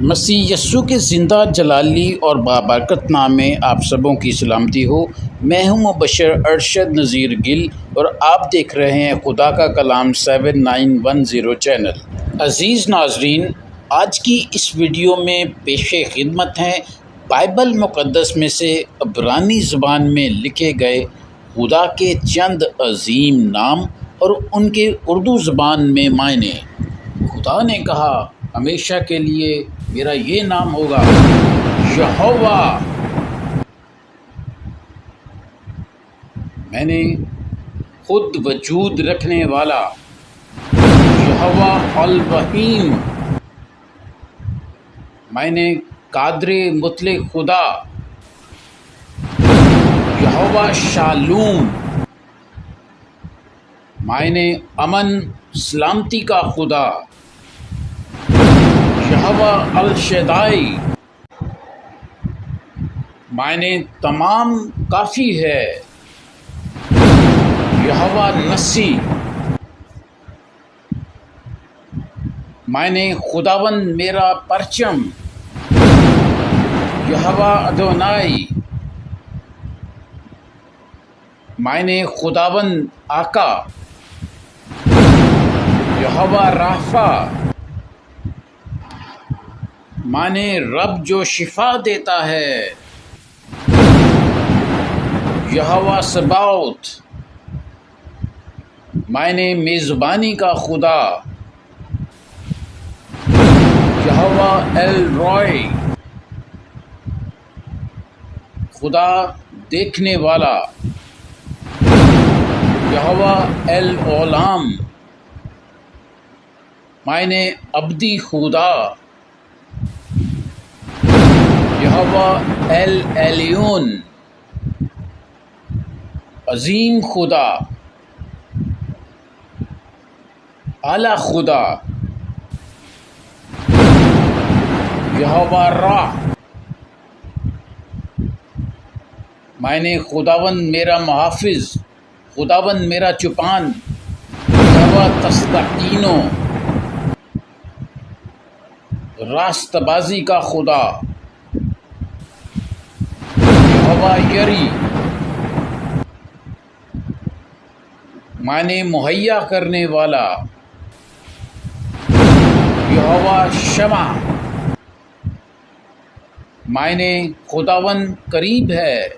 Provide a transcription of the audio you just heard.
مسیح یسو کے زندہ جلالی اور بابرکت نام میں آپ سبوں کی سلامتی ہو۔ میں ہوں مبشر ارشد نذیر گل اور آپ دیکھ رہے ہیں خدا کا کلام seven nine one zero channel. عزیز ناظرین، آج کی اس ویڈیو میں پیش خدمت ہیں بائبل مقدس میں سے عبرانی زبان میں لکھے گئے خدا کے چند عظیم نام اور ان کے اردو زبان میں معنی۔ خدا نے کہا، ہمیشہ کے لیے میرا یہ نام ہوگا یہوہ۔ میں نے خود وجود رکھنے والا یہوہ الرحیم میں نے قادر مطلق خدا یہوہ شالوم۔ میں نے امن سلامتی کا خدا یہوہ الشدائی۔ معنی تمام کافی ہے۔ یہوہ نسی۔ معنی خداون میرا پرچم۔ یہوہ ادونائی۔ معنی خداون آقا۔ یہوہ رافا معنی رب جو شفا دیتا ہے۔ یہوہ سباؤت۔ معنی میزبانی کا خدا۔ یہوہ ایل روئے خدا دیکھنے والا۔ یہوہ ایل اولام معنی ابدی خدا۔ یہوہ ایل ایلیون عظیم خدا. اعلی خدا. یہوہ را معنی خداون میرا محافظ خداون میرا چپان یہوہ تستقینو راست بازی کا خدا. یہوہ معنی مہیا کرنے والا۔ یہوا شمع۔ معنی خداون قریب ہے۔